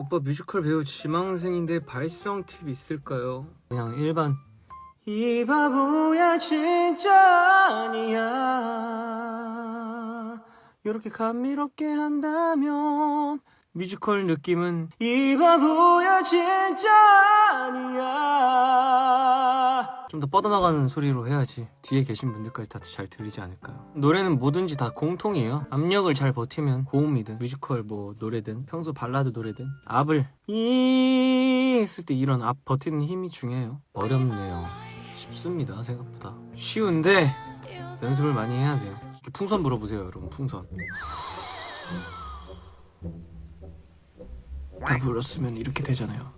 오빠 뮤지컬 배우 지망생인데 발성 팁 있을까요? 그냥 일반 이 바보야 진짜 아니야 이렇게 감미롭게 한다면 뮤지컬 느낌은 이 바보야 진짜 아니야 좀 더 뻗어나가는 소리로 해야지. 뒤에 계신 분들까지 다 잘 들리지 않을까요? 노래는 뭐든지 다 공통이에요. 압력을 잘 버티면 고음이든 뮤지컬 뭐 노래든 평소 발라드 노래든 앞을 이 했을 때 이런 앞 버티는 힘이 중요해요. 어렵네요. 쉽습니다 생각보다. 쉬운데 연습을 많이 해야 돼요. 풍선 불어보세요 여러분 풍선. 다 불었으면 이렇게 되잖아요.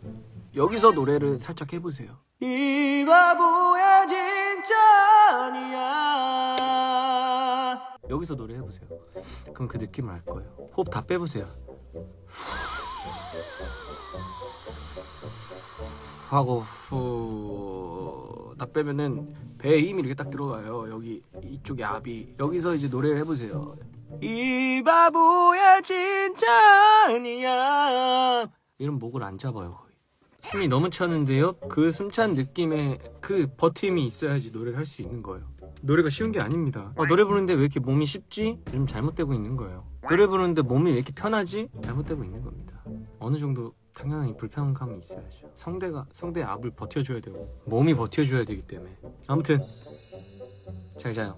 여기서 노래를 살짝 해보세요. 이 바보 여기서 노래 해보세요. 그럼 그 느낌을 알 거예요. 호흡 다 빼보세요. 하고 후 다 빼면은 배에 힘이 이렇게 딱 들어가요. 여기 이쪽에 압이 여기서 이제 노래를 해보세요. 이 바보야 진짜 아니야. 이런 목을 안 잡아요 거의. 숨이 너무 차는데요. 그 숨찬 느낌에 그 버팀이 있어야지 노래를 할 수 있는 거예요 노래가 쉬운 게 아닙니다. 아, 노래 부르는데 왜 이렇게 몸이 쉽지? 좀 잘못되고 있는 거예요. 노래 부르는데 몸이 왜 이렇게 편하지? 잘못되고 있는 겁니다. 어느 정도 당연한 이 불편감이 있어야죠. 성대가 성대 압을 버텨줘야 되고 몸이 버텨줘야 되기 때문에. 아무튼 잘 자요